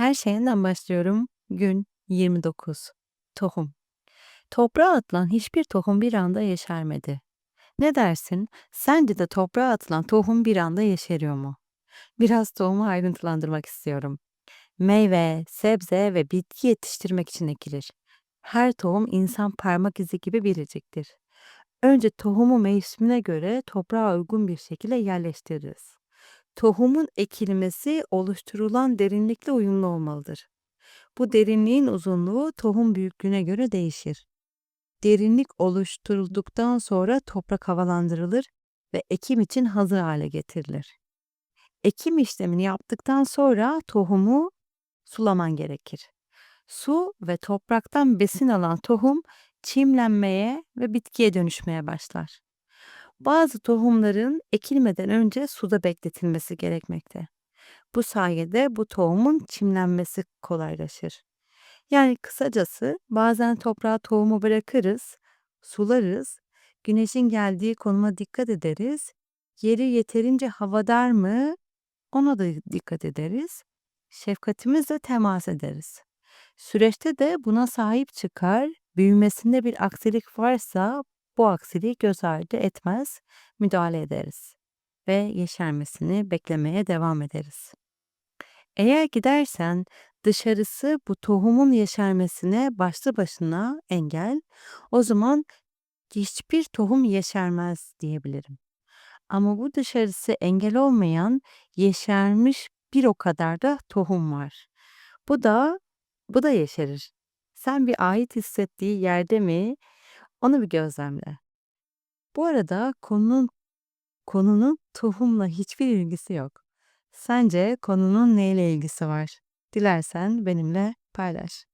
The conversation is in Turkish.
Her şeyinden başlıyorum. Gün 29. Tohum. Toprağa atılan hiçbir tohum bir anda yeşermedi. Ne dersin? Sence de toprağa atılan tohum bir anda yeşeriyor mu? Biraz tohumu ayrıntılandırmak istiyorum. Meyve, sebze ve bitki yetiştirmek için ekilir. Her tohum insan parmak izi gibi biriciktir. Önce tohumu mevsimine göre toprağa uygun bir şekilde yerleştiririz. Tohumun ekilmesi oluşturulan derinlikle uyumlu olmalıdır. Bu derinliğin uzunluğu tohum büyüklüğüne göre değişir. Derinlik oluşturulduktan sonra toprak havalandırılır ve ekim için hazır hale getirilir. Ekim işlemini yaptıktan sonra tohumu sulaman gerekir. Su ve topraktan besin alan tohum çimlenmeye ve bitkiye dönüşmeye başlar. Bazı tohumların ekilmeden önce suda bekletilmesi gerekmekte. Bu sayede bu tohumun çimlenmesi kolaylaşır. Yani kısacası bazen toprağa tohumu bırakırız, sularız, güneşin geldiği konuma dikkat ederiz, yeri yeterince havadar mı ona da dikkat ederiz, şefkatimizle temas ederiz. Süreçte de buna sahip çıkar, büyümesinde bir aksilik varsa bu aksiliği göz ardı etmez, müdahale ederiz ve yeşermesini beklemeye devam ederiz. Eğer gidersen dışarısı bu tohumun yeşermesine başlı başına engel, o zaman hiçbir tohum yeşermez diyebilirim. Ama bu dışarısı engel olmayan yeşermiş bir o kadar da tohum var. Bu da bu da yeşerir. Sen bir ait hissettiği yerde mi? Onu bir gözlemle. Bu arada konunun konunun tohumla hiçbir ilgisi yok. Sence konunun neyle ilgisi var? Dilersen benimle paylaş.